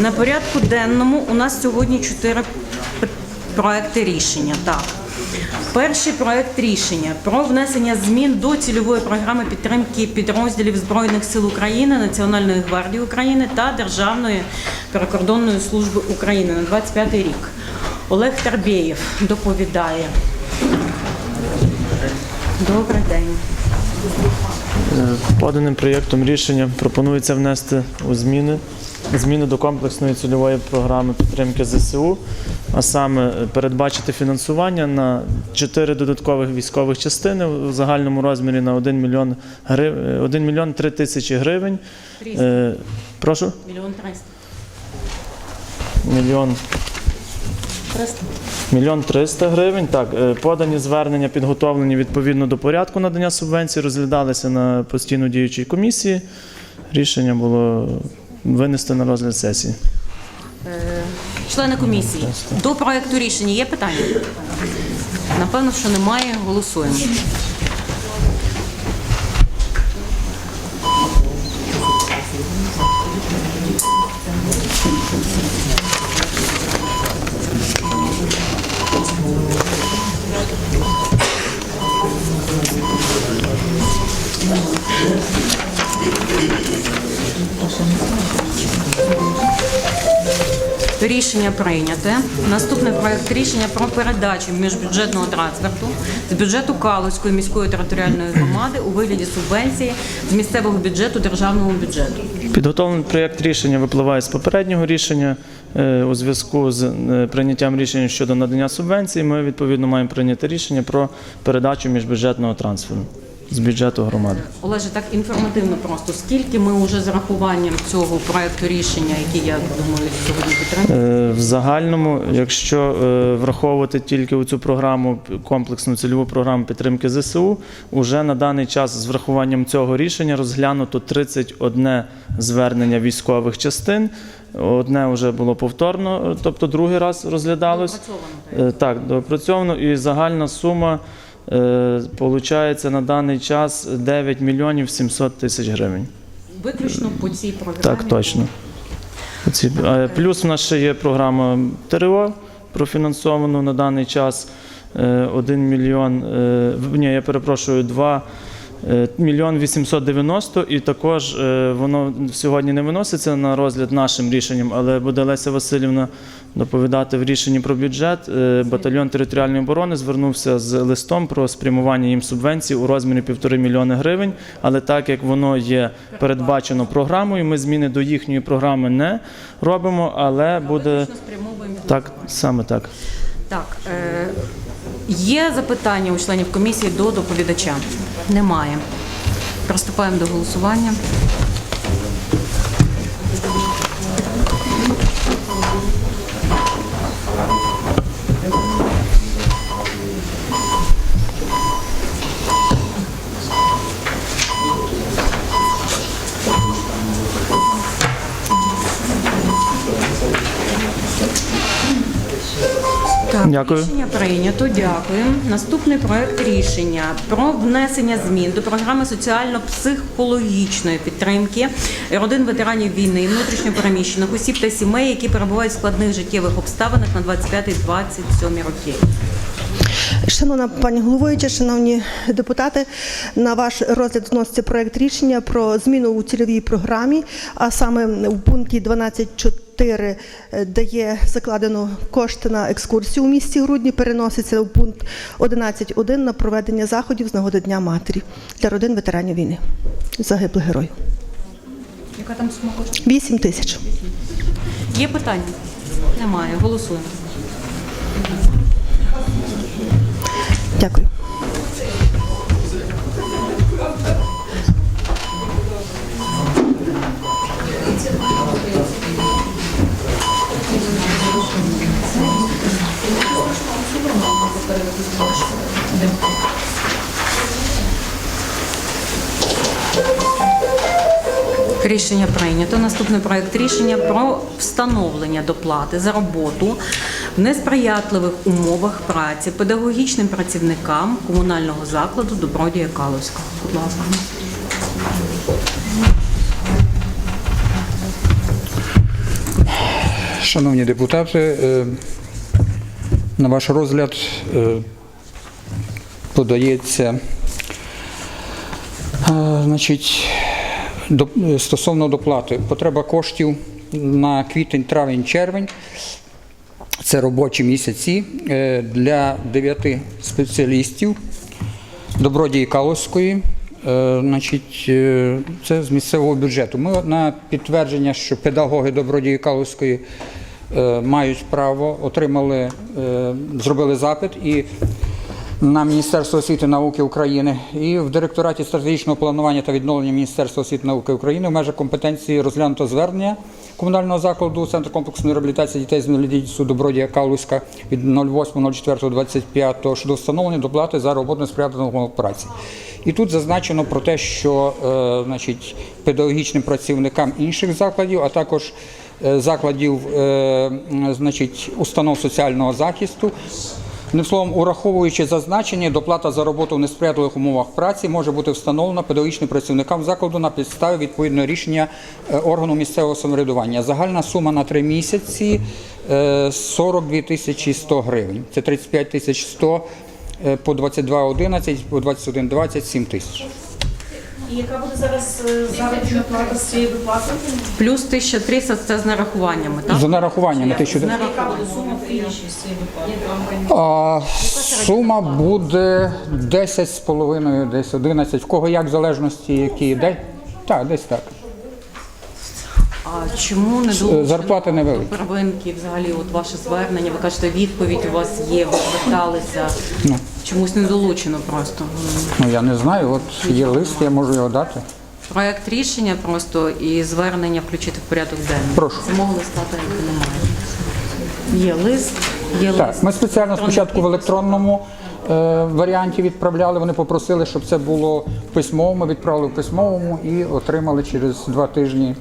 На порядку денному у нас сьогодні чотири проекти рішення. Так. Перший проект рішення про внесення змін до цільової програми підтримки підрозділів Збройних сил України, Національної гвардії України та Державної прикордонної служби України на 25 рік. Олег Тарбєєв доповідає. Добрий день. Поданим проєктом рішення пропонується внести у зміни зміни до комплексної цільової програми підтримки ЗСУ, а саме е, передбачити фінансування на 4 додаткових військових частини у загальному розмірі на 1 мільйон грив... 1 мільйон 3 тисячі гривень. Е, Прошу? Мільйон триста. Мільйон Триста. Мільйон триста гривень. Так, е, подані звернення підготовлені відповідно до порядку надання субвенцій, розглядалися на постійно діючій комісії. Рішення було винести на розгляд сесії. Члени комісії, до проекту рішення є питання? Напевно, що немає. Голосуємо. Рішення прийняте. Наступний проект рішення про передачу міжбюджетного трансферту з бюджету Калузької міської територіальної громади у вигляді субвенції з місцевого бюджету державного бюджету. Підготовлений проєкт рішення випливає з попереднього рішення е, у зв'язку з е, прийняттям рішення щодо надання субвенції. Ми відповідно маємо прийняти рішення про передачу міжбюджетного трансферу з бюджету громади. Олеже, так інформативно просто. Скільки ми вже з рахуванням цього проекту рішення, який я думаю сьогодні підтримуємо? Е, В загальному, якщо е, враховувати тільки цю програму комплексну цільову програму підтримки ЗСУ, уже на даний час з врахуванням цього рішення розглянуто 31 звернення військових частин. Одне вже було повторно, тобто другий раз розглядалось. Доопрацьовано, Е, Так, доопрацьовано і загальна сума е, получається на даний час 9 мільйонів 700 тисяч гривень. Виключно по цій програмі. Так, точно. Е, Плюс в нас ще є програма ТРО профінансовано на даний час 1 мільйон, е, ні, я перепрошую, 2 мільйон 890 і також е, воно сьогодні не виноситься на розгляд нашим рішенням, але буде Леся Васильівна доповідати в рішенні про бюджет. Е, Батальйон територіальної оборони звернувся з листом про спрямування їм субвенцій у розмірі півтори мільйони гривень. Але так як воно є передбачено програмою, ми зміни до їхньої програми не робимо, але буде так саме так. Так, е, є запитання у членів комісії до доповідача? Немає. Приступаємо до голосування. Дякую. рішення прийнято. Дякую. Наступний проект рішення про внесення змін до програми соціально-психологічної підтримки родин ветеранів війни, внутрішньопереміщених осіб та сімей, які перебувають в складних життєвих обставинах на 25-27 роки. Шановна пані головуюча, шановні депутати, на ваш розгляд вноситься проект рішення про зміну у цільовій програмі, а саме в пункті 12.4, е, де є закладено кошти на екскурсію у місті Грудні, переноситься в пункт 11.1 на проведення заходів з нагоди Дня матері для родин ветеранів війни, загиблих героїв. Яка там сума коштує? 8 тисяч. Є питання? Немає. Голосуємо. Дякую. Рішення прийнято. Наступний проект рішення про встановлення доплати за роботу в несприятливих умовах праці педагогічним працівникам комунального закладу Добродія Калуська. Будь ласка. Шановні депутати, е, на ваш розгляд е, подається е, значить, до- стосовно доплати. Потреба коштів на квітень, травень, червень. Це робочі місяці е, для дев'яти спеціалістів Добродії Калузької. Е, Значить, е, це з місцевого бюджету. Ми на підтвердження, що педагоги Добродії Калузької е, мають право, отримали, зробили запит і на Міністерство освіти і науки України і в директораті стратегічного планування та відновлення Міністерства освіти і науки України в межах компетенції розглянуто звернення комунального закладу Центру комплексної реабілітації дітей з інвалідністю Добродія Калузька від 08.04.25 щодо встановлення доплати за роботу на праці. І тут зазначено про те, що е, значить, педагогічним працівникам інших закладів, а також е, закладів е, значить, установ соціального захисту Одним словом, ураховуючи зазначення, доплата за роботу в несприятливих умовах праці може бути встановлена педагогічним працівникам закладу на підставі відповідного рішення е, органу місцевого самоврядування. Загальна сума на три місяці е, 42 тисячі 100 гривень. Це 35 тисяч 100 е, по 22,11, по 21,20 – 7 тисяч. І яка буде зараз е, заробітна плата з цієї доплати? Плюс 1300 це з нарахуваннями, так? За нарахуваннями тисячу. Яка буде сума фініші з цієї доплати? А, сума буде 10 з половиною, десь 11. В кого як в залежності, які де. Так, десь так. А чому не Е, долучено Зарплати невеликі. до первинки взагалі от ваше звернення? Ви кажете, відповідь у вас є, ви зверталися. Ну. Чомусь не долучено просто. Ну я не знаю, от є лист, я можу його дати. Проект рішення просто і звернення включити в порядок денний. Прошу. Самого листа так немає. Є лист, є лист. Так, ми спеціально спочатку в електронному е, варіанті відправляли. Вони попросили, щоб це було в письмовому. Ми відправили в письмовому і отримали через два тижні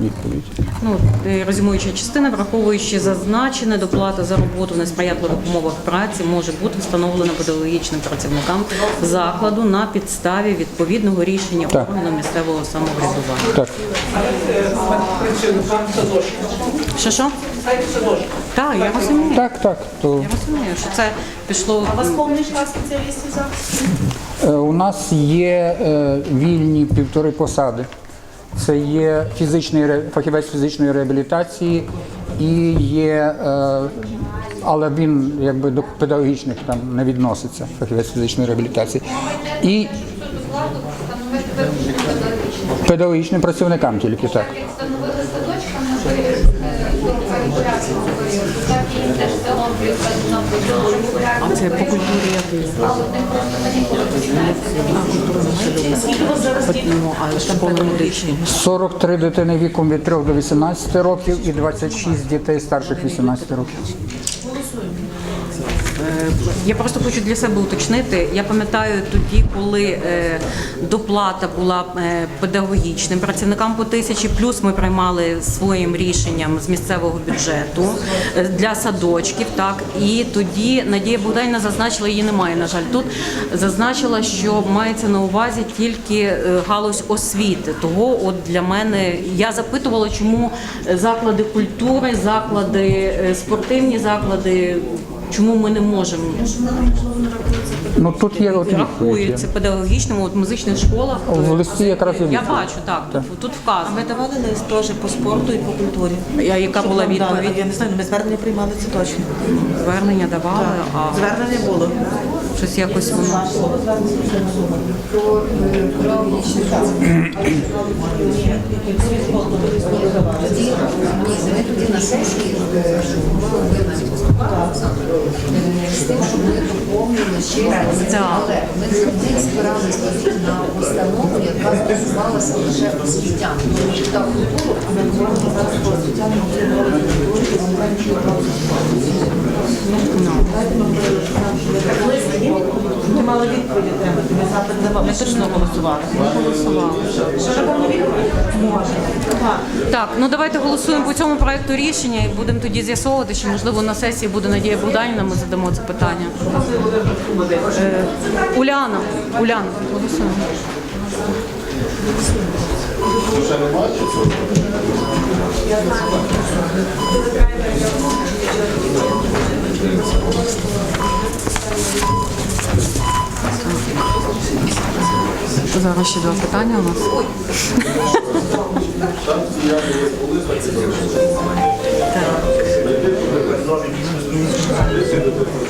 відповідь. Ну, е, резюмуюча частина, враховуючи зазначене, доплата за роботу в несприятливих умовах праці може бути встановлена педагогічним працівникам закладу на підставі відповідного рішення Так. органу місцевого самоврядування. Так. Що що? Так, я розумію. Так, так. То Я розумію, що це пішло. У вас повний штат спеціалістів зараз? е, у нас є е, вільні півтори посади. Це є фізичний фахівець фізичної реабілітації і є, е, але він якби до педагогічних там не відноситься, фахівець фізичної реабілітації. І педагогічним працівникам тільки так. А це по культурі який? Скільки у вас зараз дітей? Ну, а 43 дитини віком від 3 до 18 років і 26 дітей старших 18 років. Я просто хочу для себе уточнити. Я пам'ятаю тоді, коли е, доплата була е, педагогічним працівникам по тисячі, плюс ми приймали своїм рішенням з місцевого бюджету е, для садочків. Так і тоді Надія Богданівна зазначила, її немає. На жаль, тут зазначила, що мається на увазі тільки е, галузь освіти. Того, от для мене я запитувала, чому заклади культури, заклади е, спортивні заклади. Чому ми не можемо Ну тут є от відповідь. рахується педагогічному, от музичних школах? В листі якраз є Я відповідь. бачу, так, тут, тут вказано. Ми давали лист теж по спорту і по культурі. А яка Щоб була нам дали. відповідь? Я не знаю, ми звернення приймали це точно. Звернення давали, а Звернення було. щось якось воно. Ми тоді на сесії робили, що було з тим, щоб ми доповнили ще. Так. Але ми завжди спиралися на установу, яка лише освітян. Тому що та культура, а ми Ми мали відповідь отримати. Ми запит давали. Ми точно голосували. Відповідь? Може. Так. Так, ну давайте голосуємо по цьому проекту рішення і будемо тоді з'ясовувати, що можливо на сесії буде Надія Богданівна, ми задамо це питання. Е, Уляна, Уляна, голосуємо. Зараз ще два питання у нас.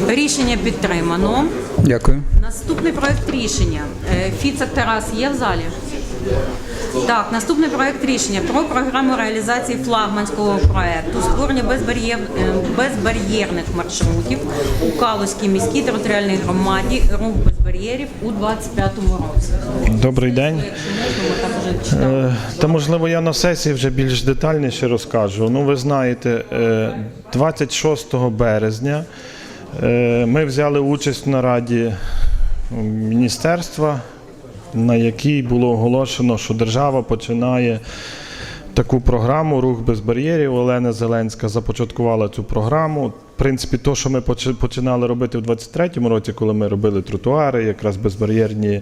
Рішення підтримано. Дякую. Наступний проект рішення. Е, Фіцак Тарас є в залі? Так, наступний проект рішення про програму реалізації флагманського проекту створення безбар'єр, е, безбар'єрних маршрутів у Калузькій міській територіальній громаді рух без бар'єрів у 25-му році. Добрий день. Е, Та можливо я на сесії вже більш детальніше розкажу. Ну, ви знаєте, е, 26 березня е, ми взяли участь на раді міністерства, на якій було оголошено, що держава починає таку програму Рух без бар'єрів. Олена Зеленська започаткувала цю програму. В принципі, то, що ми починали робити в 23-му році, коли ми робили тротуари, якраз безбар'єрні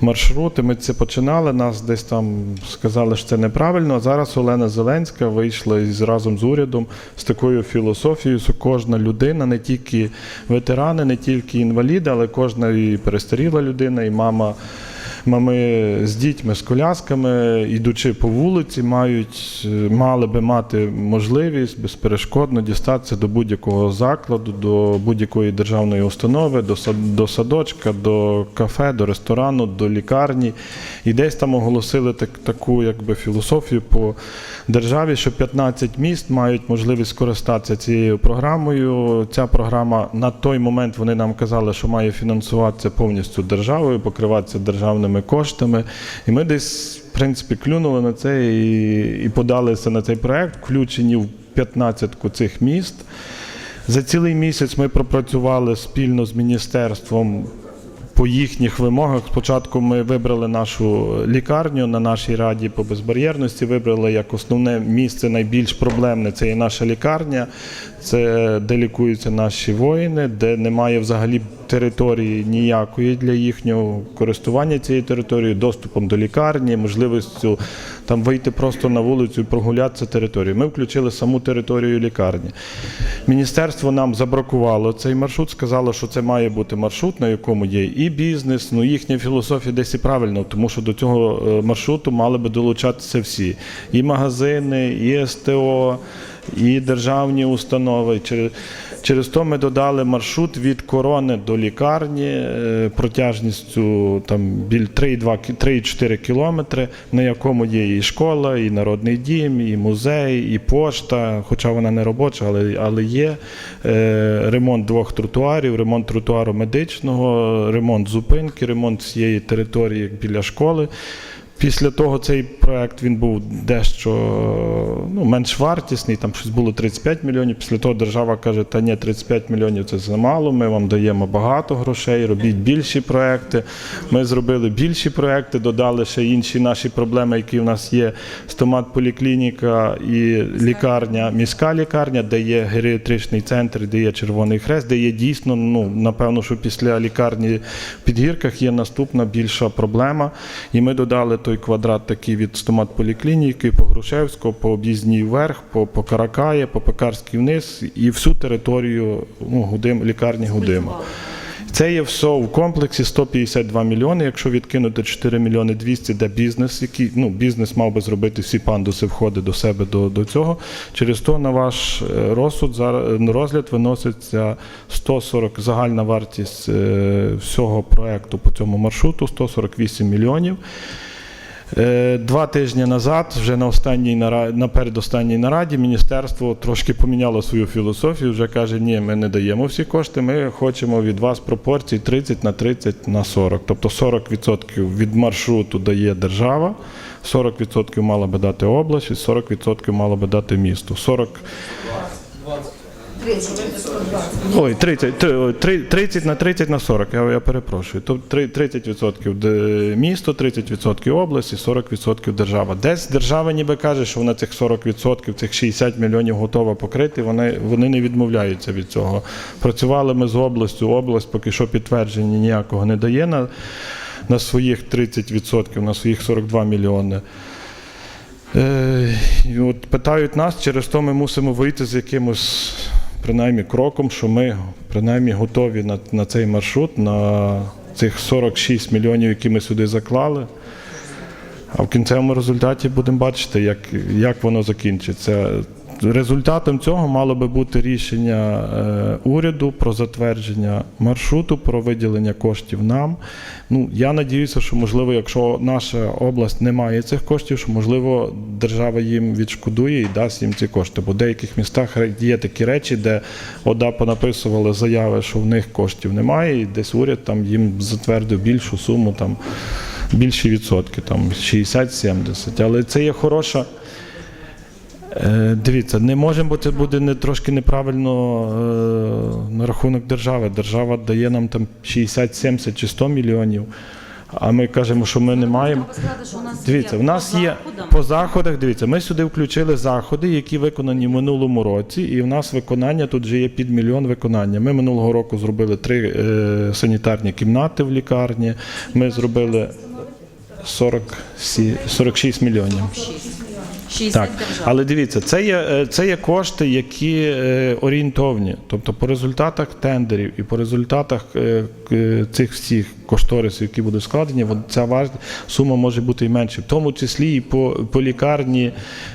маршрути. Ми це починали. Нас десь там сказали, що це неправильно. А зараз Олена Зеленська вийшла із разом з урядом з такою філософією, що кожна людина, не тільки ветерани, не тільки інваліди, але кожна і перестаріла людина, і мама. Мами з дітьми, з колясками, ідучи по вулиці, мають, мали би мати можливість безперешкодно дістатися до будь-якого закладу, до будь-якої державної установи, до садочка, до кафе, до ресторану, до лікарні. І десь там оголосили так, таку якби, філософію по державі, що 15 міст мають можливість скористатися цією програмою. Ця програма на той момент вони нам казали, що має фінансуватися повністю державою, покриватися державними коштами. І ми десь, в принципі, клюнули на це і, і подалися на цей проект, включені в 15 цих міст. За цілий місяць ми пропрацювали спільно з міністерством по їхніх вимогах. Спочатку ми вибрали нашу лікарню на нашій раді по безбар'єрності. Вибрали як основне місце найбільш проблемне. Це є наша лікарня, це де лікуються наші воїни, де немає взагалі території ніякої для їхнього користування цією територією, доступом до лікарні, можливістю там вийти просто на вулицю і прогулятися територією. Ми включили саму територію лікарні. Міністерство нам забракувало цей маршрут, сказало, що це має бути маршрут, на якому є і бізнес. Ну їхня філософія десь і правильно, тому що до цього е, маршруту мали би долучатися всі: і магазини, і СТО, і державні установи. Через, через то ми додали маршрут від корони до лікарні е, протяжністю там біль 3,2 кі- 3,4 кілометри, на якому є і школа, і народний дім, і музей, і пошта, хоча вона не робоча, але, але є е, ремонт двох тротуарів, ремонт тротуару медичного, ремонт зупинки, ремонт всієї території біля школи. Після того цей проект він був дещо ну, менш вартісний, там щось було 35 мільйонів. Після того держава каже, та ні, 35 мільйонів це замало, ми вам даємо багато грошей, робіть більші проекти. Ми зробили більші проекти, додали ще інші наші проблеми, які в нас є: стомат поліклініка і лікарня, міська лікарня, де є геріатричний центр, де є Червоний Хрест, де є дійсно, ну напевно, що після лікарні в підгірках є наступна більша проблема. І ми додали той квадрат такий від стомат поліклініки по Грушевського, по об'їзній вверх, по, по Каракає, по Пекарській вниз і всю територію ну, Гудим, лікарні Гудима. Це є все в комплексі 152 мільйони. Якщо відкинути 4 мільйони 200, де бізнес, який ну бізнес мав би зробити всі пандуси, входи до себе до, до цього. Через то на ваш е, розсуд зараз розгляд виноситься 140 загальна вартість е, всього проекту по цьому маршруту 148 мільйонів. Е, Два тижні назад, вже на останній нараді, на передостанній нараді, міністерство трошки поміняло свою філософію. Вже каже, ні, ми не даємо всі кошти. Ми хочемо від вас пропорції 30 на 30 на 40. Тобто 40% від маршруту дає держава, 40% мала би дати область, і 40% мало би дати місто. 40 Ой, 30, ой, три- 30 на 30 на 40, я, я перепрошую. Тобто 30% де- місто, 30% область і 40% держава. Десь держава ніби каже, що вона цих 40%, цих 60 мільйонів готова покрити, вони, вони не відмовляються від цього. Працювали ми з областю, область поки що підтвердження ніякого не дає на на своїх 30%, на своїх 42 мільйони. Е, от питають нас, через то ми мусимо вийти з якимось принаймні кроком, що ми принаймні готові на, на цей маршрут, на цих 46 мільйонів, які ми сюди заклали. А в кінцевому результаті будемо бачити, як, як воно закінчиться. Результатом цього мало би бути рішення е, уряду про затвердження маршруту, про виділення коштів нам. Ну, я надіюся, що можливо, якщо наша область не має цих коштів, що можливо держава їм відшкодує і дасть їм ці кошти. Бо в деяких містах є такі речі, де ОДА понаписували заяви, що в них коштів немає, і десь уряд там їм затвердив більшу суму, там більші відсотки, там 60-70. Але це є хороша. Е, Дивіться, не можемо, бо це буде не трошки неправильно е, на рахунок держави. Держава дає нам там 60, 70 чи 100 мільйонів. А ми кажемо, що ми не маємо. Треба у нас Дивіться, в є по заходах. Дивіться, ми сюди включили заходи, які виконані в минулому році, і в нас виконання тут вже є під мільйон виконання. Ми минулого року зробили три е, санітарні кімнати в лікарні. Ми зробили 40, 46 мільйонів. 60 Так, держав. але дивіться, це є, е, це є кошти, які е, орієнтовні. Тобто по результатах тендерів і по результатах е, цих всіх кошторисів, які будуть складені, ця важ- сума може бути і менше. В тому числі і по, по лікарні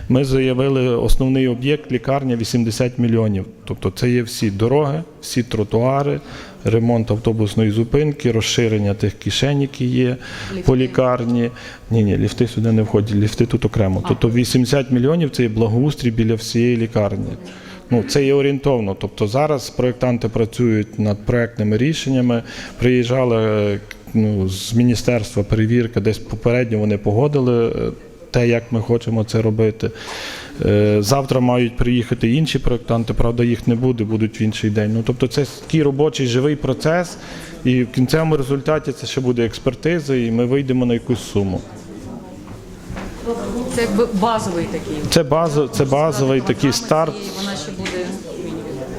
ми заявили основний об'єкт лікарня 80 мільйонів. Тобто це є всі дороги, всі тротуари, ремонт автобусної зупинки, розширення тих кишень, які є по лікарні. Ні, ні, ліфти сюди не входять, ліфти тут окремо. Тобто 80 мільйонів це є благоустрій біля всієї лікарні. Ну, це є орієнтовно. Тобто зараз проєктанти працюють над проектними рішеннями. Приїжджали е, ну, з міністерства перевірка, десь попередньо вони погодили е, те, як ми хочемо це робити. Е, Завтра мають приїхати інші проєктанти, правда, їх не буде, будуть в інший день. Ну, тобто це такий робочий живий процес, і в кінцевому результаті це ще буде експертиза, і ми вийдемо на якусь суму. Це якби базовий такий. Це, база, це базовий такий старт. Вона ще буде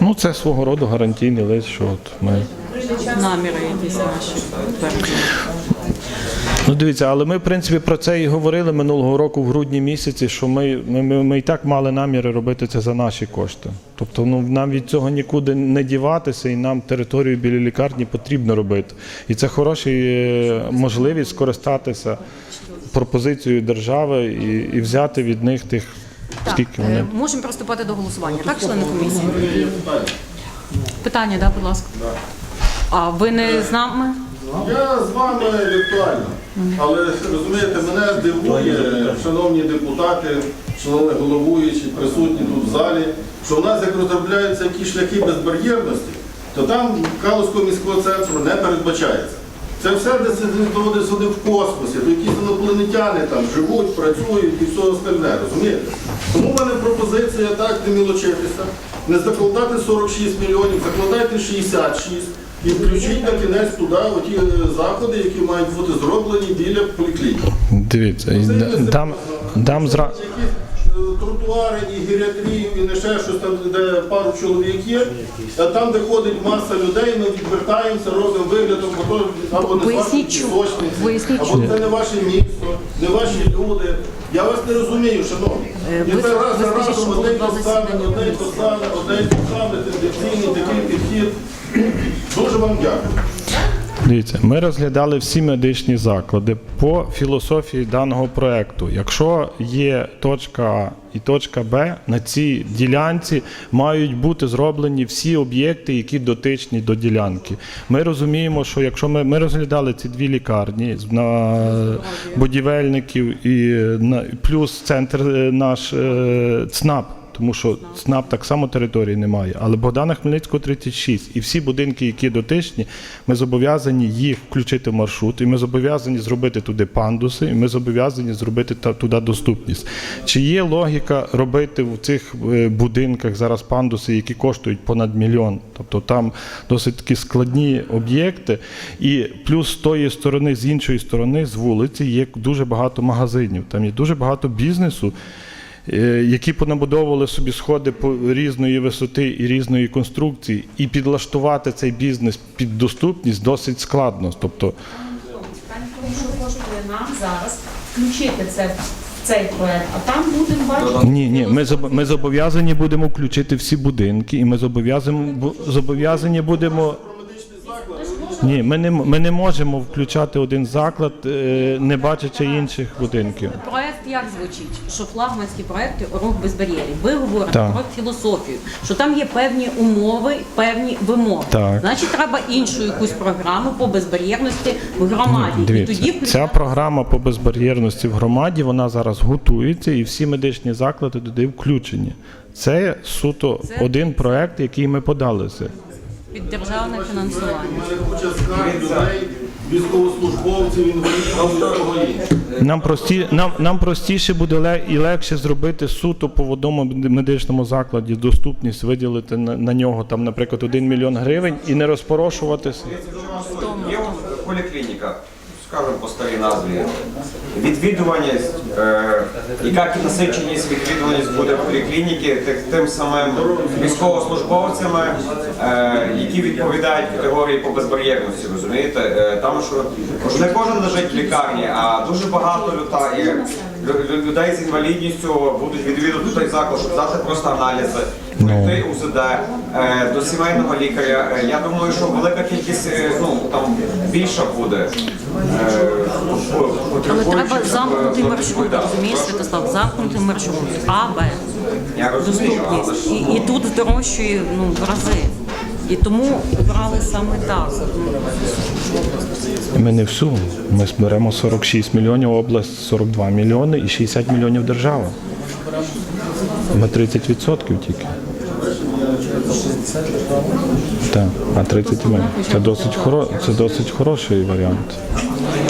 Ну, це свого роду гарантійний лист, що от ми. наміри якісь наші. Ну, дивіться, але ми, в принципі, про це і говорили минулого року в грудні місяці, що ми, ми, ми, ми і так мали наміри робити це за наші кошти. Тобто, ну нам від цього нікуди не діватися, і нам територію біля лікарні потрібно робити. І це хороша е, можливість скористатися пропозицією держави і, і взяти від них тих, скільки Е, вони. Можемо приступати до голосування. Так, члени комісії? Питання, да, будь ласка. А ви не з нами? Я з вами віртуально. Але розумієте, мене дивує, шановні депутати, шановні головуючі, присутні тут в залі, що в нас як розробляються якісь шляхи безбар'єрності, то там Калузького міського центру не передбачається. Це все десь доводить сюди в космосі, то якісь інопланетяни там живуть, працюють і все остальне, розумієте? Тому в мене пропозиція так не мілочитися, не закладати 46 мільйонів, закладайте 66 і включіть на кінець туди оті е, заходи, які мають бути зроблені біля поліклініки. Дивіться, дам, дам зра... Е, тротуари і геріатрію, і не ще щось там, де пару чоловік є, а там, де ходить маса людей, ми відвертаємося, робимо виглядом, бо то або не з вашої пісочниці, або це не ваше місто, не ваші люди. Я вас не розумію, шановні. Е, І це раз за разом одне й два то саме, одне й то саме, одне й то саме, тенденційний такий підхід. Дуже вам дякую. Дивіться, ми розглядали всі медичні заклади по філософії даного проекту. Якщо є точка А і точка Б, на цій ділянці мають бути зроблені всі об'єкти, які дотичні до ділянки. Ми розуміємо, що якщо ми, ми розглядали ці дві лікарні на будівельників і на плюс центр е, наш е, ЦНАП. Тому що ЦНАП так само території немає, але Богдана Хмельницького 36. І всі будинки, які дотичні, ми зобов'язані їх включити в маршрут, і ми зобов'язані зробити туди пандуси, і ми зобов'язані зробити туди доступність. Чи є логіка робити в цих е, будинках зараз пандуси, які коштують понад мільйон? Тобто там досить такі складні об'єкти, і плюс з тої сторони, з іншої сторони, з вулиці, є дуже багато магазинів, там є дуже багато бізнесу які понабудовували собі сходи по різної висоти і різної конструкції, і підлаштувати цей бізнес під доступність досить складно. Тобто, зараз включити це в цей проект, а там будемо бачити. Ні, ні, ми ми зобов'язані будемо включити всі будинки, і ми зобов'язані будемо. Ні, ми не ми не можемо включати один заклад, е, не бачачи інших будинків. Проект як звучить? Що флагманські проекти рух без бар'єрів. Ви говорите Так. про філософію, що там є певні умови, певні вимоги. Так. Значить, треба іншу якусь програму по безбар'єрності в громаді. І тоді включати ця програма по безбар'єрності в громаді вона зараз готується, і всі медичні заклади туди включені. Це суто Це- один проект, який ми подалися. Під державне фінансування. Військовослужбовців, інвалідів. Нам прості нам, нам простіше буде ле- і легше зробити суто по одному медичному закладі доступність, виділити на, на нього там, наприклад, 1 мільйон гривень і не розпорошуватися. Є поліклініка, скажемо по старій назві. Відвідуваність, е, яка насиченість відвідуваність буде поліклініки тим самим військовослужбовцями, е, які відповідають категорії по безбар'єрності, розумієте? Е, там що не кожен лежить в лікарні, а дуже багато людей, лю- людей з інвалідністю будуть відвідувати той заклад, щоб здати просто аналізи, пройти УЗД е, до сімейного лікаря. Е, Я думаю, що велика кількість е, ну там більша буде. Але треба щоб, замкнутий маршрут, розумієш, Святослав, замкнутий маршрут, А, Б, Я розумію, але доступність. І, і тут здорожчує ну, в рази. І тому брали саме так. Ми не всю. Ми зберемо 46 мільйонів, область 42 мільйони і 60 мільйонів держава. Ми 30% тільки. Так, а 30 ми. Це досить, хоро... це досить хороший варіант.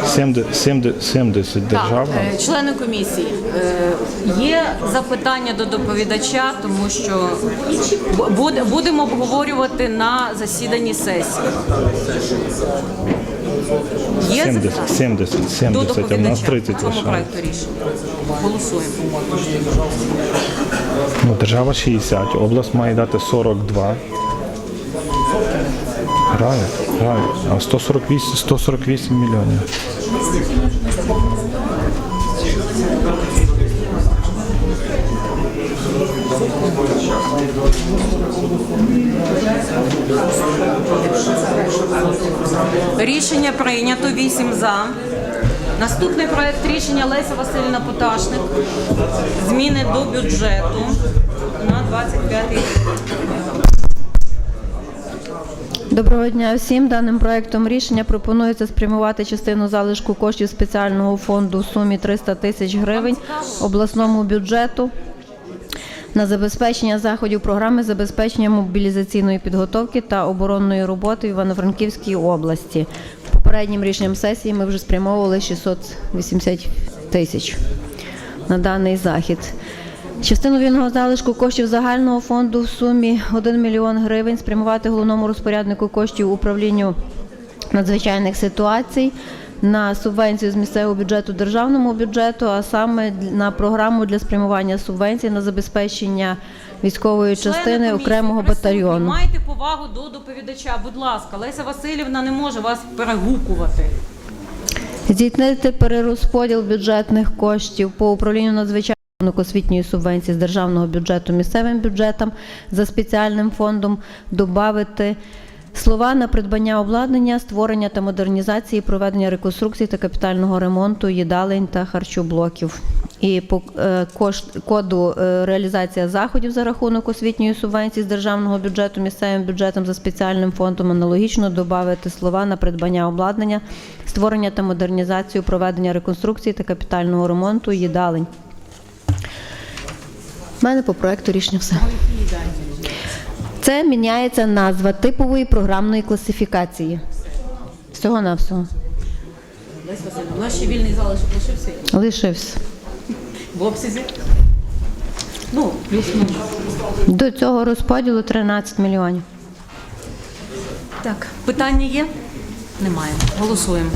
70, 70, 70 держав. Так, е, члени комісії, е, є запитання до доповідача, тому що будемо обговорювати на засіданні сесії. Є 70, запитання? 70, 70, а в нас 30 лише. проекту рішення. Голосуємо. Ну, держава 60, область має дати 42. Грають, грають. А 148, 148 мільйонів. Рішення прийнято 8 за. Наступний проект рішення Леся Васильівна Поташник. Зміни до бюджету на 25 рік. Доброго дня всім. Даним проектом рішення пропонується спрямувати частину залишку коштів спеціального фонду в сумі 300 тисяч гривень обласному бюджету на забезпечення заходів програми забезпечення мобілізаційної підготовки та оборонної роботи в Івано-Франківській області. Попереднім рішенням сесії ми вже спрямовували 680 тисяч на даний захід. Частину вільного залишку коштів загального фонду в сумі 1 мільйон гривень спрямувати головному розпоряднику коштів управлінню надзвичайних ситуацій на субвенцію з місцевого бюджету державному бюджету, а саме на програму для спрямування субвенцій на забезпечення військової Члени частини комісії, окремого присутні, батальйону. Майте повагу до доповідача. Будь ласка, Леся Васильівна не може вас перегукувати. Здійснити перерозподіл бюджетних коштів по управлінню надзвичайних освітньої субвенції з державного бюджету місцевим бюджетам за спеціальним фондом, додати слова на придбання обладнання, створення та модернізації, проведення реконструкції та капітального ремонту їдалень та харчоблоків. І по е, кошт, коду е, реалізація заходів за рахунок освітньої субвенції з державного бюджету місцевим бюджетом за спеціальним фондом аналогічно додати слова на придбання обладнання, створення та модернізацію, проведення реконструкції та капітального ремонту їдалень. У мене по проекту рішення все. Це міняється назва типової програмної класифікації. Всього на всього. Леся у нас ще вільний залишок лишився Лишився. в обсязі. Ну, плюс-мінус. До цього розподілу 13 мільйонів. Так, питання є? Немає. Голосуємо.